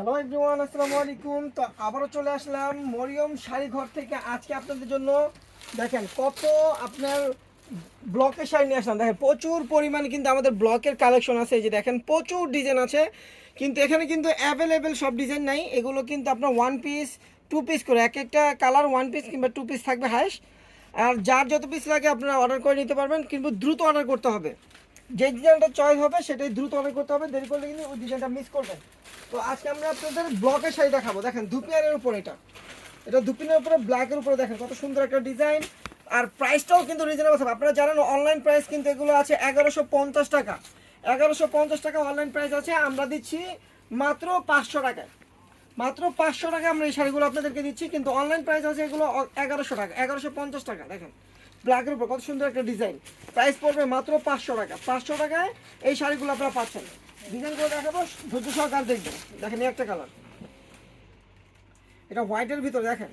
Hello everyone আসসালামু আলাইকুম। তো আবারও চলে আসলাম মরিয়ম শাড়ি ঘর থেকে আজকে আপনাদের জন্য। দেখেন কত আপনার ব্লকের শাড়ি নিয়ে আসলাম। দেখেন প্রচুর পরিমাণে কিন্তু আমাদের ব্লকের কালেকশন আছে। এই যে দেখেন প্রচুর ডিজাইন আছে। কিন্তু এখানে কিন্তু অ্যাভেলেবেল সব ডিজাইন নাই। এগুলো কিন্তু আপনার ওয়ান পিস টু পিস করে। এক একটা কালার ওয়ান পিস কিংবা টু পিস থাকবে হাইস আর যার যত পিস লাগে আপনারা অর্ডার করে নিতে পারবেন, কিন্তু দ্রুত অর্ডার করতে হবে। যে ডিজাইনটা চয়েস হবে, সেটাই দ্রুত অর্ডার করতে হবে। দেরি করলে কিন্তু ওই ডিজাইনটা মিস করবেন। তো আজকে আমরা আপনাদের ব্লকের শাড়ি দেখাবো। দেখেন দুপিয়ারের উপর এটা। এটা দুপিনের উপরে ব্ল্যাকের উপরে দেখেন, কত সুন্দর একটা ডিজাইন আর প্রাইসটাও কিন্তু রিজনেবল হবে আপনারা জানেন অনলাইন প্রাইস কিন্তু এগুলো আছে এগারোশো পঞ্চাশ টাকা। এগারোশো পঞ্চাশ টাকা অনলাইন প্রাইস আছে, আমরা দিচ্ছি মাত্র পাঁচশো টাকায়। মাত্র পাঁচশো টাকা আমরা এই শাড়িগুলো আপনাদেরকে দিচ্ছি, কিন্তু অনলাইন প্রাইস আছে এগুলো এগারোশো টাকা, এগারোশো পঞ্চাশ টাকা, দেখেন। ব্ল্যাকের উপর, কত সুন্দর একটা ডিজাইন প্রাইস পড়বে মাত্র পাঁচশো টাকা। পাঁচশো টাকায় এই শাড়িগুলো আপনারা পাচ্ছেন। ডিজাইন করে দেখাবো, ধৈর্য সহকার দেখবেন। দেখেন একটা কালার এটা হোয়াইটের ভিতরে দেখেন।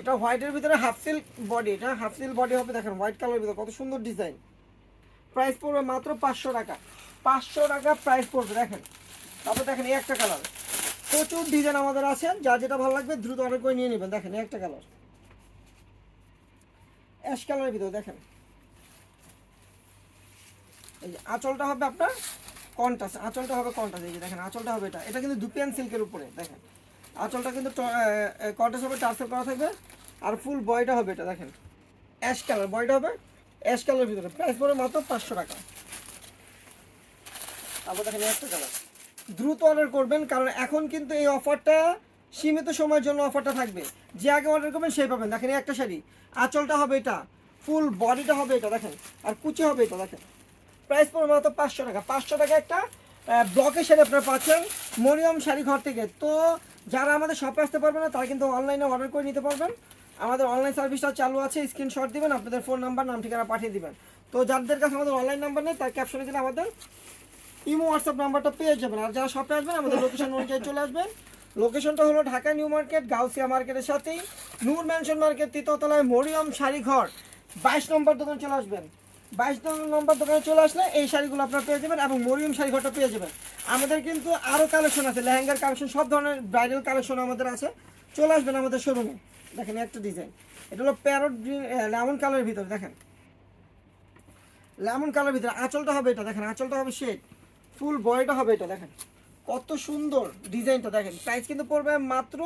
এটা হোয়াইটের ভিতরে হাফ সিল্ক বডি এটা হাফ সিল্ক বডি হবে, দেখেন হোয়াইট কালারের ভিতরে কত সুন্দর ডিজাইন প্রাইস পড়বে মাত্র পাঁচশো টাকা। পাঁচশো টাকা প্রাইস পড়বে, দেখেন। তারপর দেখেন এই একটা কালার প্রচুর ডিজাইন আমাদের আছে, যা যেটা ভালো লাগবে দ্রুত অর্ডার করে নিয়ে নেবেন। দেখেন একটা কালার অ্যাশ কালারের ভিতরে দেখেন। এই আঁচলটা হবে আপনার কন্টাস আঁচলটা হবে কন্টাস এই যে দেখেন, আঁচলটা হবে এটা। এটা কিন্তু দুপিয়ান সিল্কের উপরে, দেখেন। আঁচলটা কিন্তু কন্টাস হবে টার্সেল করা থাকবে। আর ফুল বয়টা হবে এটা, দেখেন। অ্যাশ কালার বয়টা হবে অ্যাশ কালারের ভিতরে। প্রাইস পড়বে মাত্র পাঁচশো টাকা। তারপর দেখেন একটা কালার। দ্রুত অর্ডার করবেন, কারণ এখন কিন্তু এই অফারটা সীমিত সময়ের জন্য অফারটা থাকবে। যে আগে অর্ডার করবেন, সেই পাবেন। দেখেন একটা শাড়ি। আঁচলটা হবে এটা। ফুল বডিটা হবে এটা, দেখেন। আর কুচি হবে এটা, দেখেন। প্রাইস পড়বে মাত্র পাঁচশো টাকা। পাঁচশো টাকা একটা ব্লকের শাড়ি আপনারা পাচ্ছেন। মরিয়ম শাড়ি ঘর থেকে। তো যারা আমাদের শপে আসতে পারবে না, তারা কিন্তু অনলাইনে অর্ডার করে নিতে পারবেন। আমাদের অনলাইন সার্ভিসটা চালু আছে স্ক্রিনশট দিবেন, আপনাদের ফোন নাম্বার নাম, ঠিকানা পাঠিয়ে দিবেন। তো যাদের কাছে আমাদের অনলাইন নাম্বার নেই, তার ক্যাপশনে দিলে আমাদের ইমো হোয়াটসঅ্যাপ নাম্বারটা পেয়ে যাবেন। আর যারা শপে আসবেন, আমাদের লোকেশন অনুযায়ী চলে আসবেন। লোকেশনটা হলো ঢাকা নিউ মার্কেট, গাউসিয়া মার্কেটের সাথেই। নূর ম্যানশন মার্কেট তৃতীয়তলায় মরিয়ম শাড়ি ঘর। বাইশ নম্বর দোকানে চলে আসবেন। বাইশ নম্বর দোকানে চলে আসলে এই শাড়িগুলো আপনারা পেয়ে যাবেন এবং মরিয়ম শাড়ি ঘরটা পেয়ে যাবেন। আমাদের কিন্তু আরও কালেকশন আছে, লেহেঙ্গার কালেকশন, সব ধরনের ব্রাইডাল কালেকশন আমাদের আছে। চলে আসবেন আমাদের শোরুমে দেখেন একটা ডিজাইন এটা হলো প্যারট গ্রিন লেমন কালারের ভিতরে, দেখেন। লেমন কালার ভিতরে আঁচলটা হবে এটা, দেখেন, আঁচলটা হবে শেড ফুল বয়টা হবে এটা, দেখেন। কত সুন্দর ডিজাইনটা দেখেন। প্রাইস কিন্তু পড়বে মাত্র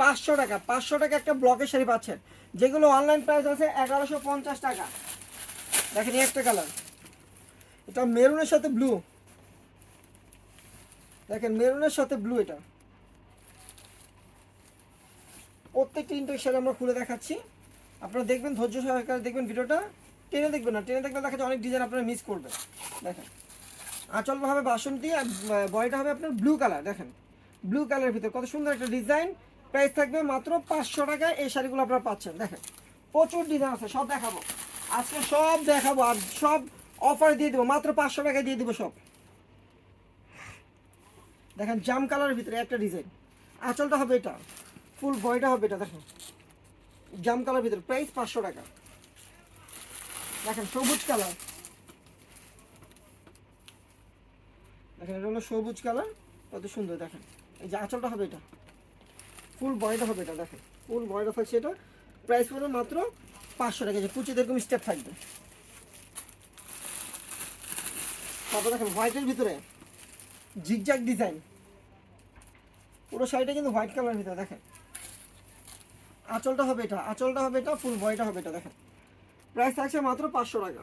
পাঁচশো টাকা। পাঁচশো টাকা একটা ব্লকের শাড়ি পাচ্ছেন। যেগুলো অনলাইন প্রাইস আছে এগারোশো পঞ্চাশ টাকা। দেখেন একটা কালার। এটা মেরুনের সাথে ব্লু দেখেন, মেরুনের সাথে ব্লু এটা। প্রত্যেকটি ইন্টারেকশন আমরা খুলে দেখাচ্ছি। আপনারা দেখবেন, ধৈর্য সহকারে দেখবেন ভিডিওটা। টেনে দেখবেন না, টেনে দেখলে দেখা যাচ্ছে অনেক ডিজাইন আপনারা মিস করবেন। দেখেন। আঁচল হবে বাসন্তী আর বডিটা হবে আপনার ব্লু কালার দেখেন। ব্লু কালারের ভিতরে কত সুন্দর একটা ডিজাইন প্রাইস থাকবে মাত্র পাঁচশো টাকায় এই শাড়িগুলো আপনারা পাচ্ছেন, দেখেন। প্রচুর ডিজাইন আছে, সব দেখাবো। আজকে সব দেখাবো আর সব অফার দিয়ে দেবো, মাত্র পাঁচশো টাকায় দিয়ে দেবো সব। দেখেন, জাম কালারের ভিতরে একটা ডিজাইন আঁচলটা হবে এটা ফুল বয়টা হবে এটা, দেখেন। জাম কালার ভিতরে প্রাইস পাঁচশো টাকা। দেখেন, সবুজ কালার। দেখেন, এটা হলো সবুজ কালার, কত সুন্দর, দেখেন। এই যে আঁচলটা হবে এটা। ফুল বয়টা হবে এটা, দেখেন। ফুল বয়টা থাকছে এটা। প্রাইস পড়বে মাত্র পাঁচশো টাকা কুচিতে এরকম স্টেপ থাকবে। তারপর দেখেন হোয়াইটের ভিতরে জিগজ্যাগ ডিজাইন পুরো শাড়িটা কিন্তু হোয়াইট কালারের ভিতরে, দেখেন। আঁচলটা হবে এটা, আঁচলটা হবে এটা ফুল বয়টা হবে এটা, দেখেন। প্রাইস থাকছে মাত্র পাঁচশো টাকা।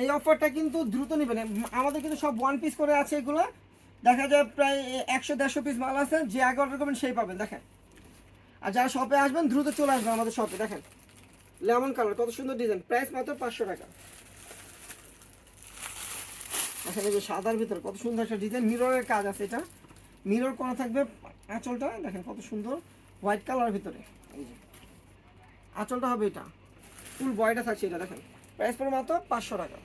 এই অফারটা কিন্তু দ্রুত নেবেন। আমাদের কিন্তু সব ওয়ান পিস করে আছে এগুলো। দেখা যায় প্রায় একশো দেড়শো পিস মাল আছে, যে অর্ডার করবেন সেই পাবেন, দেখেন। আর যারা শপে আসবেন, দ্রুত চলে আসবেন আমাদের শপে দেখেন। লেমন কালার কত সুন্দর ডিজাইন প্রাইস মাত্র পাঁচশো টাকা। দেখেন এই যে সাদার ভিতরে কত সুন্দর একটা ডিজাইন মিররের কাজ আছে এটা। মিরর করা থাকবে আঁচলটা, দেখেন কত সুন্দর। হোয়াইট কালারের ভিতরে। এই যে। আঁচলটা হবে এটা। ফুল বয়টা থাকছে এটা, দেখেন। প্রাইস পড়ে মাত্র পাঁচশো টাকা।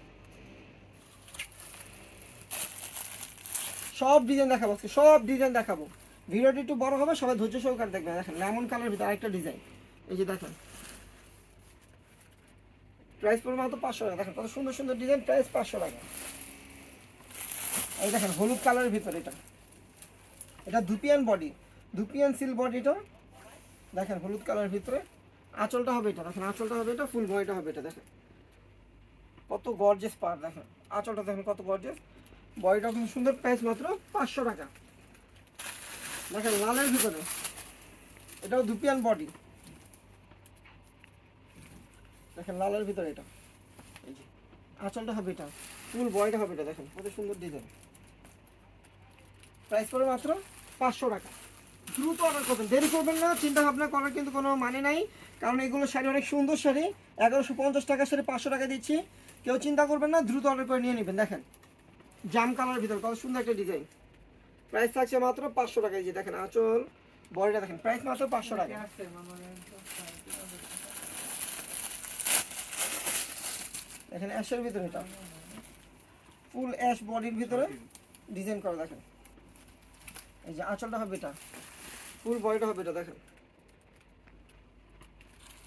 সব ডিজাইন দেখাবো সব ডিজাইন দেখাবো। ভিডিওটি একটু বড় হবে, সবাই ধৈর্য সহকারে দেখবেন দেখেন লেমন কালার ভিতরে আরেকটা ডিজাইন এই যে দেখেন। প্রাইস পড়বে মাত্র পাঁচশো টাকা। দেখেন কত সুন্দর সুন্দর ডিজাইন প্রাইস পাঁচশো টাকা। এই দেখেন, হলুদ কালারের ভিতরে এটা। এটা দুপিয়ান বডি দুপিয়ান সিল বডিটা দেখেন, হলুদ কালারের ভিতরে। আঁচলটা হবে এটা। দেখেন, আঁচলটা হবে এটা ফুল বডিটা হবে এটা, দেখেন। কত গর্জেস পার দেখেন। আঁচলটা দেখেন কত গর্জেস বডিটা খুব সুন্দর প্রাইস মাত্র পাঁচশো টাকা। দেখেন লালের ভিতরে। এটাও দুপিয়ান বডি দেখেন, লালের ভিতরে এটা। এই যে, আঁচলটা হবে এটা। ফুল বডিটা হবে এটা, দেখেন, কত সুন্দর ডিজাইন প্রাইস পড়ে মাত্র পাঁচশো টাকা। দ্রুত অর্ডার করবেন। দেরি করবেন না, চিন্তা ভাবনা করার কিন্তু কোনো মানে নাই। কারণ এগুলো শাড়ি অনেক সুন্দর শাড়ি। এগারোশো পঞ্চাশ টাকা শাড়ি, পাঁচশো টাকা দিচ্ছি। কেউ চিন্তা করবেন না, দ্রুত অর্ডার করে নিয়ে নেবেন। দেখেন, জাম কালার ভিতর কত সুন্দর একটা ডিজাইন প্রাইস থাকছে মাত্র পাঁচশো টাকা এই যে দেখেন আঁচল বডিটা দেখেন প্রাইস মাত্র পাঁচশো টাকা। দেখেন অ্যাশের ভিতরে এটা। ফুল অ্যাশ বডির ভিতরে ডিজাইন করা দেখেন। এই যে আঁচলটা হবে এটা। ফুল বডিটা হবে এটা দেখেন।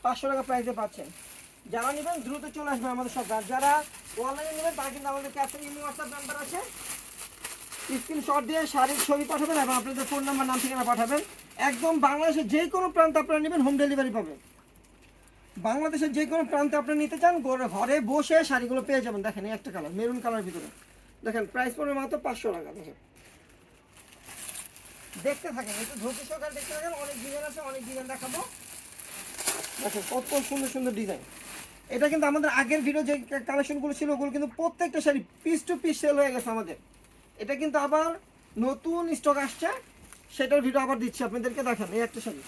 পাঁচশো টাকা প্রাইসে পাচ্ছেন। যারা নেবেন দ্রুত চলে আসবেন আমাদের সব যারা অনলাইনে নেবেন তারা কিন্তু আমাদের ক্যাপ্টেন ইমেল হোয়াটসঅ্যাপ নাম্বার আছে। স্ক্রিনশট দিয়ে শাড়ির ছবি পাঠাবেন এবং আপনাদের ফোন নাম্বার, নাম, ঠিকানা পাঠাবেন। একদম বাংলাদেশের যে কোনো প্রান্তে আপনারা নেবেন হোম ডেলিভারি পাবেন। বাংলাদেশের যে কোনো প্রান্তে আপনি নিতে চান, ঘরে- বসে শাড়িগুলো পেয়ে যাবেন। দেখেন একটা কালার মেরুন কালার ভিতরে। দেখেন প্রাইস পড়বে মাত্র পাঁচশো টাকা, দেখেন। দেখতে থাকেন, একটু ধৈর্য দেখতে থাকেন। অনেক ডিজাইন আছে, অনেক ডিজাইন দেখাবো। দেখেন, কত সুন্দর সুন্দর ডিজাইন এটা কিন্তু আমাদের আগের ভিডিও যে কালেকশনগুলো ছিল, ওগুলো কিন্তু প্রত্যেকটা sari piece to piece sale হয়ে গেছে আমাদের। এটা কিন্তু আবার নতুন স্টক আসছে, সেটার ভিডিও আবার দিচ্ছি, আপনাদেরকে দেখেন, এই একটা শাড়ি।